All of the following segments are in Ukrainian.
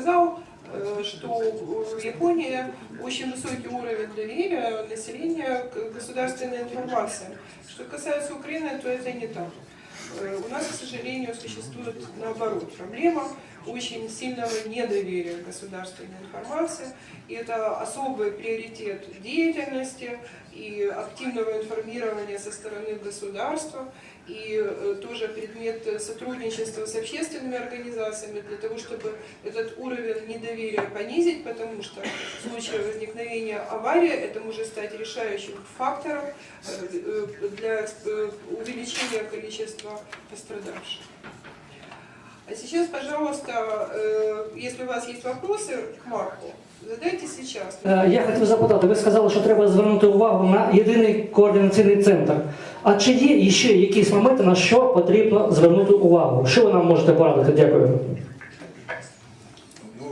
сказал, э, что э, Япония очень высокий уровень доверия населения к государственной информации. Что касается Украины, то это не так. Э, У нас, к сожалению, существует наоборот проблема очень сильного недоверия к государственной информации. И это особый приоритет деятельности и активного информирования со стороны государства, и э, тоже предмет сотрудничества с общественными организациями для того, чтобы этот уровень недоверия понизить, потому что в случае возникновения аварии это может стать решающим фактором э, э, для увеличения количества пострадавших. А сейчас, пожалуйста, э, если у вас есть вопросы к Марку, задайте сейчас. Е, Я хотів запитати, ви сказали, що треба звернути увагу на єдиний координаційний центр. А чи є ще якісь моменти, на що потрібно звернути увагу? Що ви нам можете порадити? Дякую. Ну,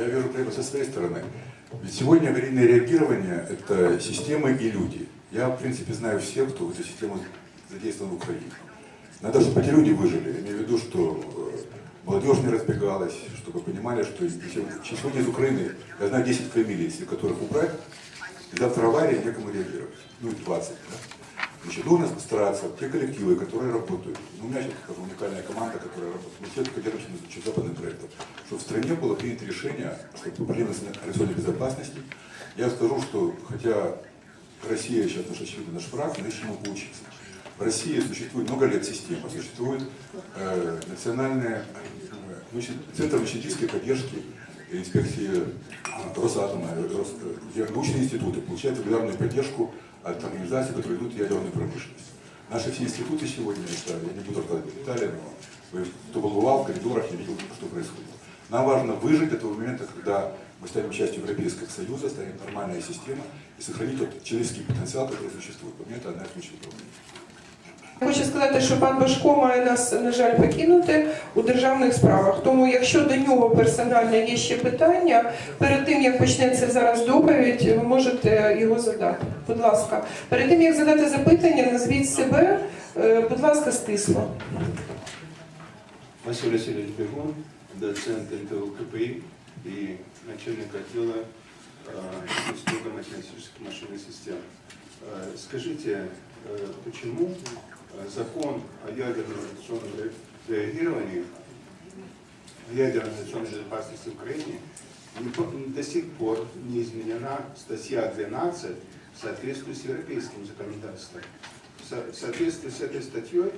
я вижу прямо со своей стороны. Ведь сегодня аварийное реагирование – это системы и люди. Я, в принципе, знаю всех, кто в эту систему задействован в Украине. Надо, чтобы эти люди выжили. Я имею в виду, что э, молодежь не разбегалась, чтобы понимали, что сегодня из Украины, я знаю 10 фамилий, если которых убрать, и завтра авария, некому реагировать. Ну и 20. Да? Значит, нужно стараться, те коллективы, которые работают. Ну, у меня сейчас такая уникальная команда, которая работает. Мы все только держимся над западным проектом. Что в стране было принято решение, что проблемы с авиационной безопасности. Я скажу, что хотя Россия сейчас наш очевидно наш враг, но есть чему поучиться. В России существует много лет система, существует э, национальная э, центр научно поддержки инспекции э, Росатома, э, Рос- э, где научные институты получают регулярную поддержку от организаций, которые ведут ядерную промышленность. Наши все институты сегодня, это, я не буду рассказывать детали, но кто был бывал в коридорах, я видел, что происходит. Нам важно выжить до того момента, когда мы станем частью Европейского Союза, станет нормальная система и сохранить тот человеческий потенциал, который существует. По мне, это одна из ключевых проблем. Хочу сказати, що пан Башко має нас, на жаль, покинути у державних справах. Тому, якщо до нього персонально є ще питання, перед тим як почнеться зараз доповідь, ви можете його задати. Будь ласка, перед тим як задати запитання, назвіть себе, Е, будь ласка, стисло. Василий Васильевич Бегун, доцент НТУ КПИ и начальник отдела э, Института математических машинных систем. Э, Скажите, э, почему э, Закон о ядерном радиационном ре- реагировании, о ядерной радиационной безопасности по- до сих пор не изменена статья 12 в соответствии с европейским законодательством? В соответствии с этой статьей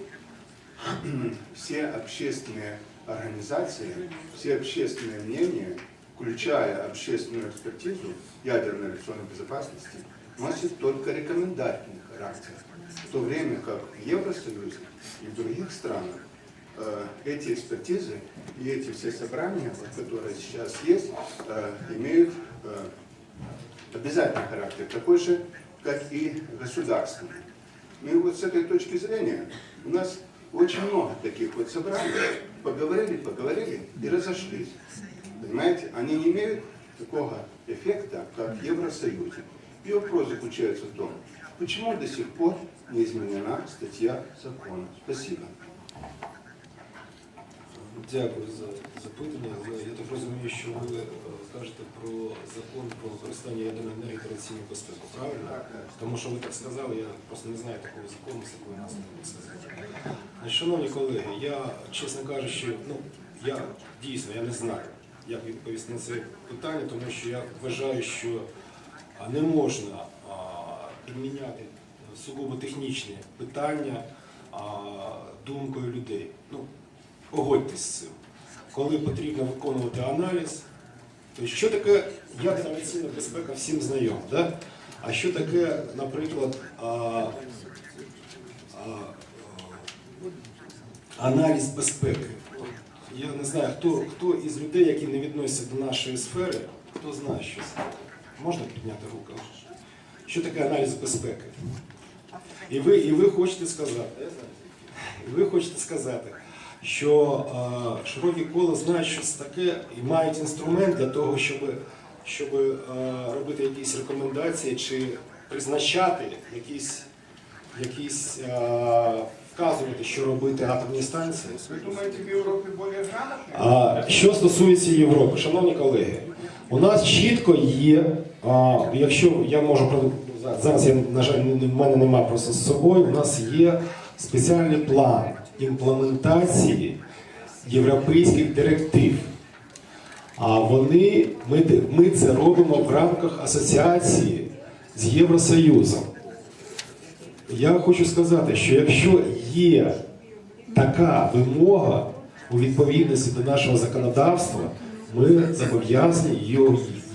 все общественные организации, все общественные мнения, включая общественную экспертизу ядерной радиационной безопасности, носят только рекомендательный характер. В то время как в Евросоюзе и в других странах э, эти экспертизы и эти все собрания, вот, которые сейчас есть, э, имеют э, обязательный характер, такой же, как и государственный. Ну и вот с этой точки зрения у нас очень много таких вот собраний. Поговорили, поговорили и разошлись. Понимаете? Они не имеют такого эффекта, как в Евросоюзе. И вопрос заключается в том, почему до сих пор не изменена статья закона. Спасибо. Дякую за запитання. Я так розумію, що ви е, кажете про закон про використання ядерної енергії та радіаційну безпеку, правильно? Тому що ви так сказали, я просто не знаю такого закону, з якої нас не сказати. Шановні колеги, я, чесно кажучи, ну, я дійсно я не знаю, як відповісти на це питання, тому що я вважаю, що не можна підміняти сугубо технічні питання думкою людей. Ну, погодьтесь з цим. Коли потрібно виконувати аналіз, то що таке ядерна радіаційна безпека всім знайомо, да? а що таке, наприклад, а, а, аналіз безпеки? Я не знаю, хто, хто із людей, які не відносяться до нашої сфери, хто знає, що це. Можна підняти руку? Що таке аналіз безпеки? І ви, і ви хочете сказати, і ви хочете сказати, що е, широкі кола знають, що це таке, і мають інструмент для того, щоб, щоб е, робити якісь рекомендації чи призначати якісь якісь е, вказувати, що робити атомні станції. Вы думаете, в Европе более грамотные? Що стосується Європи, шановні колеги, у нас чітко є, а, якщо я можу зараз, я на жаль, в мене немає просто з собою. У нас є спеціальний план імплементації європейських директив. А вони ми, ми це робимо в рамках асоціації з Євросоюзом. Я хочу сказати, що якщо є така вимога у відповідності до нашого законодавства, ми зобов'язані її,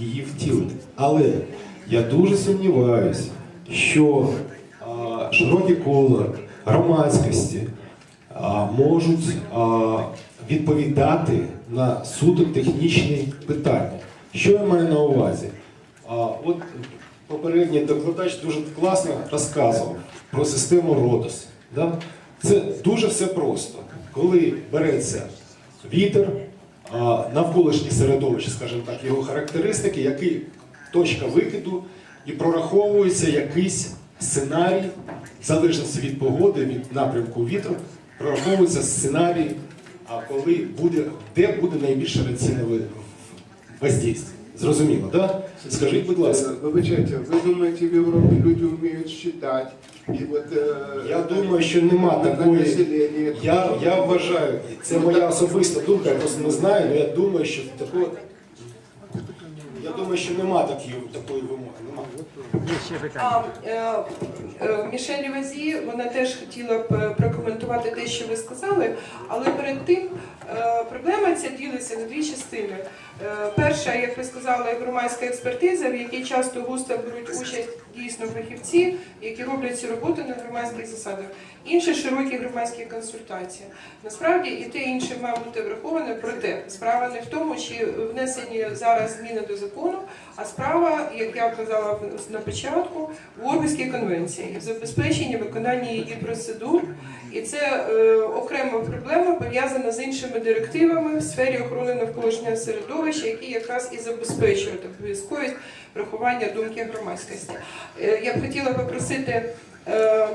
її втілити. Але я дуже сумніваюся, що а, широке коло громадськості а, можуть а, відповідати на суто технічні питання. Що я маю на увазі? А, от попередній докладач дуже класно розказував про систему Родос. Да? Це дуже все просто. Коли береться вітер, навколишнє середовище, скажімо так, його характеристики, який точка викиду, і прораховується якийсь сценарій, в залежності від погоди, від напрямку вітру, прораховується сценарій, а коли буде, де буде найбільше радіаційне бездійство. Зрозуміло, так? Да? Скажіть, будь ласка. Э, Вибачайте, ви думаєте, в Європі люди вміють читати? І от, е, Я думаю, що нема такої. Я, я вважаю, це моя особиста думка, я просто не знаю, але я думаю, що такого. Я думаю, що нема такої, такої вимоги. Нема. А, е, е, Мішель Рівазі, вона теж хотіла б е, прокоментувати те, що ви сказали, але перед тим е, проблема ця ділиться на дві частини. Е, Перша, як ви сказали, громадська експертиза, в якій часто густо беруть участь дійсно фахівці, які роблять цю роботу на громадських засадах. Інше широкі громадські консультації. Насправді і те інше має бути враховане, проте справа не в тому, чи внесені зараз зміни до закону, а справа, як я казала на початку, в Оргуській конвенції, в забезпеченні виконання її процедур. І це е, окрема проблема пов'язана з іншими директивами в сфері охорони навколишнього середовища, які якраз і забезпечують обов'язковість врахування думки громадськості. Е, я б хотіла попросити. Е,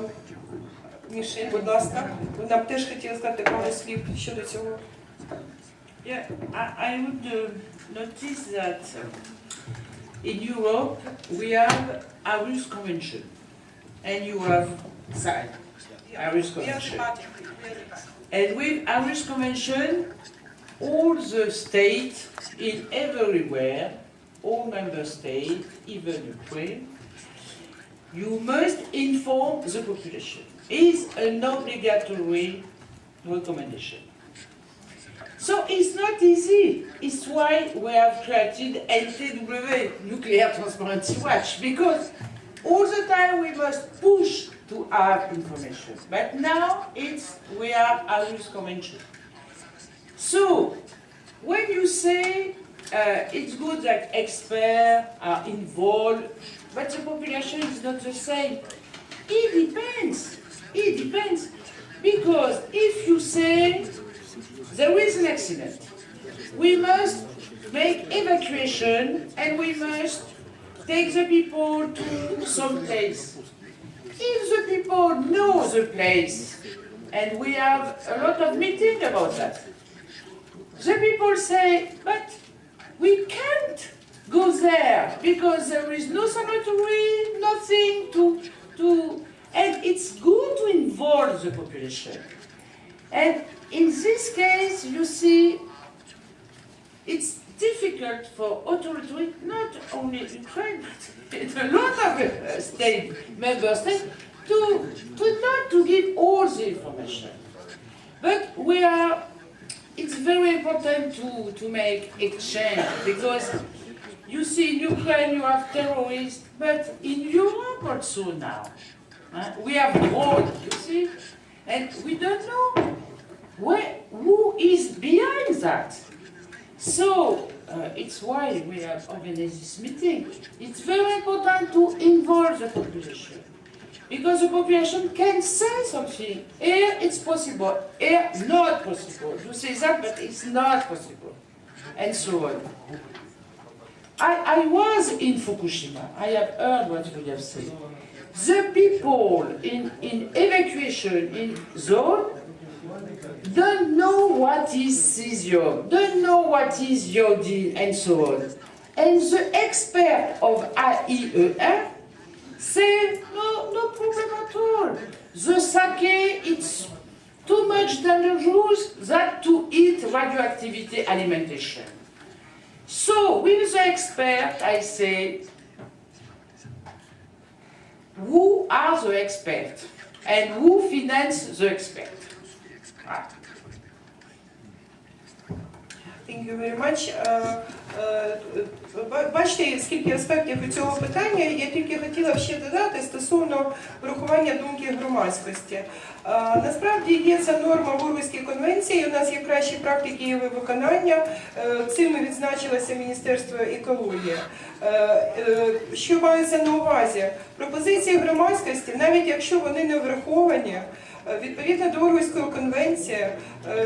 Мішель, будь ласка, вона б теж хотіла сказати пару слів щодо цього. Yeah, I, I would uh, notice that uh, in Europe we have Aarhus Convention, and you have signed Aarhus Convention. And with Aarhus Convention, all the states in everywhere, all member states, even Ukraine, you must inform the population. It's an obligatory recommendation. So it's not easy. It's why we have created NTW, Nuclear Transparency Watch, because all the time we must push to have information. But now it's we have Aarhus Convention. So when you say uh, it's good that experts are involved, but the population is not the same. It depends. It depends. Because if you say there is an accident. We must make evacuation and we must take the people to some place. If the people know the place, and we have a lot of meeting about that, the people say, but we can't go there because there is no sanitary, nothing to, to, and it's good to involve the population. And in this case, you see, it's difficult for authorities, not only Ukraine, but a lot of uh, state, member states, to, to not to give all the information. But we are, it's very important to, to make exchange because you see in Ukraine you have terrorists, but in Europe also now. We have drones, you see, and we don't know where, who is behind that? So uh, it's why we have organized this meeting. It's very important to involve the population. Because the population can say something. Here it's possible, here not possible. You say that, but it's not possible. And so on. I, I was in Fukushima. I have heard what you have said. The people in, in evacuation in zone don't know what is cesium, don't know what is iodine, and so on. And the expert of AIER say, no, no problem at all. The sake, it's too much dangerous that to eat radioactivity alimentation. So, with the expert, I say, who are the experts and who finance the experts. Ah. Thank you very much. Е, е, ба- Бачите, скільки аспектів у цього питання. Я тільки хотіла ще додати стосовно врахування думки громадськості. Е, Насправді є ця норма в Орвузькій конвенції. У нас є кращі практики її виконання. Е, Цим відзначилося Міністерство екології. Е, е, Що мається на увазі? Пропозиції громадськості, навіть якщо вони не враховані. Відповідно до Оргуської конвенції, е,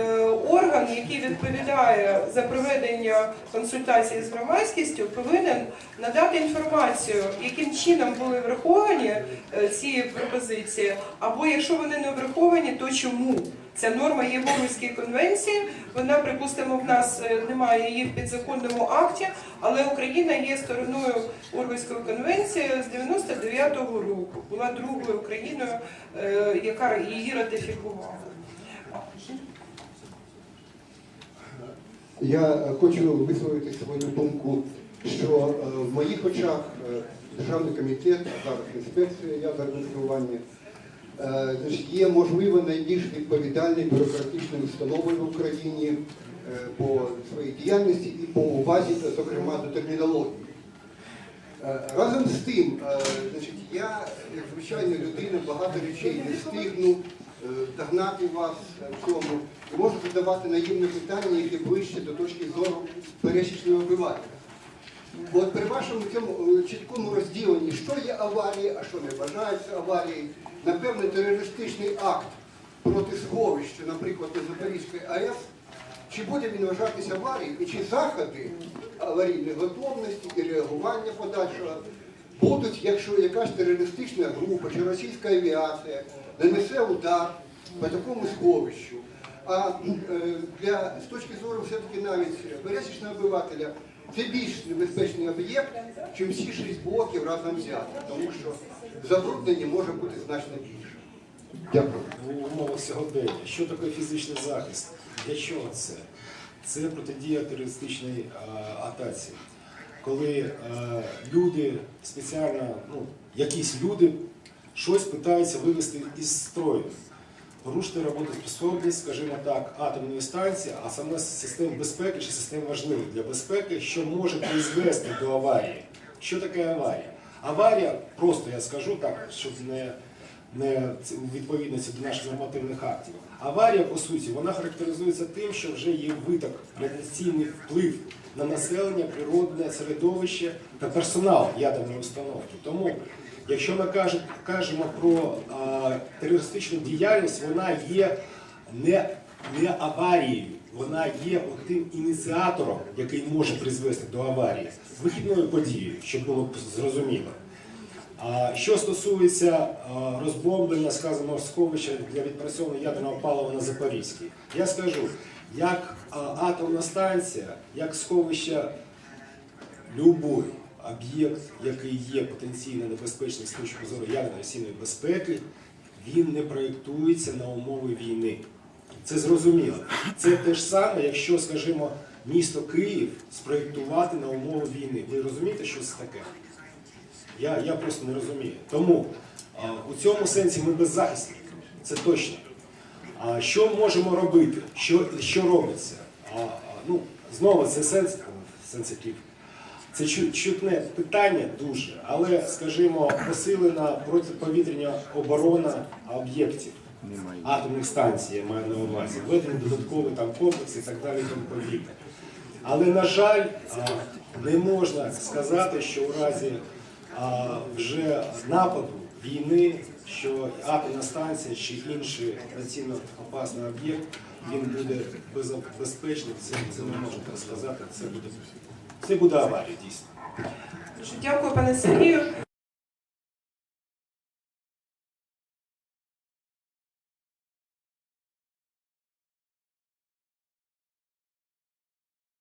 орган, який відповідає за проведення консультації з громадськістю, повинен надати інформацію, яким чином були враховані е, ці пропозиції, або якщо вони не враховані, то чому. Ця норма є в Оргуській конвенції. Вона, припустимо, в нас е, немає її в підзаконному акті, але Україна є стороною Оргуської конвенції з 99-го року. Була другою країною, е, яка її ратифікувала. Я хочу висловити свою думку, що е, в моїх очах Державний комітет, зараз інспекція ядерного значить, є можливо найбільш відповідальною бюрократичною установою в Україні е, по своїй діяльності і по увазі, зокрема, до термінології. Е, Разом з тим, е, значить, я, як звичайна людина, багато речей не встигну е, догнати вас е, в цьому. І можу задавати наївне питання, яке ближче до точки зору пересічного обивателя. От при вашому цьому е, чіткому розділенні, що є аварія, а що не вважається аварією, напевне, терористичний акт проти сховища, наприклад, на Запорізької АЕС, чи буде він вважатися аварією, і чи заходи аварійної готовності і реагування подальшого будуть, якщо якась терористична група чи російська авіація нанесе удар по такому сховищу. А е, для з точки зору все-таки навіть пересічного обивателя це більш небезпечний об'єкт, чим всі шість блоків разом взяти, тому що забруднення може бути значно більше. Дякую. в умовах сьогодення. Що таке фізичний захист? Для чого це? Це протидія терористичній атаці. Коли е, люди спеціально, ну, якісь люди щось питаються вивести із строю. Порушити роботоспособність, скажімо так, атомної станції, а саме систем безпеки чи систем важливих для безпеки, що може призвести до аварії. Що таке аварія? Аварія, просто я скажу так, щоб не, не у відповідності до наших нормативних актів. Аварія, по суті, вона характеризується тим, що вже є виток, радіаційний вплив на населення, природне середовище та персонал ядерної установки. Тому Якщо ми кажемо про а, терористичну діяльність, вона є не, не аварією, вона є тим ініціатором, який може призвести до аварії, вихідною подією, щоб було зрозуміло. Що стосується розбомблення, сказаного сховища для відпрацьовування ядерного палива на Запорізькій, я скажу, як атомна станція, як сховище любой об'єкт, який є потенційно небезпечним з точки зору ядерно-сійної безпеки, він не проєктується на умови війни. Це зрозуміло. Це те ж саме, якщо, скажімо, місто Київ спроєктувати на умови війни. Ви розумієте, що це таке? Я, я просто не розумію. Тому а, у цьому сенсі ми беззахисні, це точно. А що можемо робити? Що, що робиться? А, ну, знову це сенс, сенситив. Це чутне питання дуже, але, скажімо, посилена протиповітряна оборона об'єктів атомних станцій, я маю на увазі, введені додаткові там комплекси і так далі тому подібне. Але, на жаль, не можна сказати, що у разі вже нападу війни, що атомна станція чи інший потенційно опасний об'єкт, він буде безпечним, це, це не можна так сказати, це буде, це буде аварія дійсно. Дякую, пане Сергію.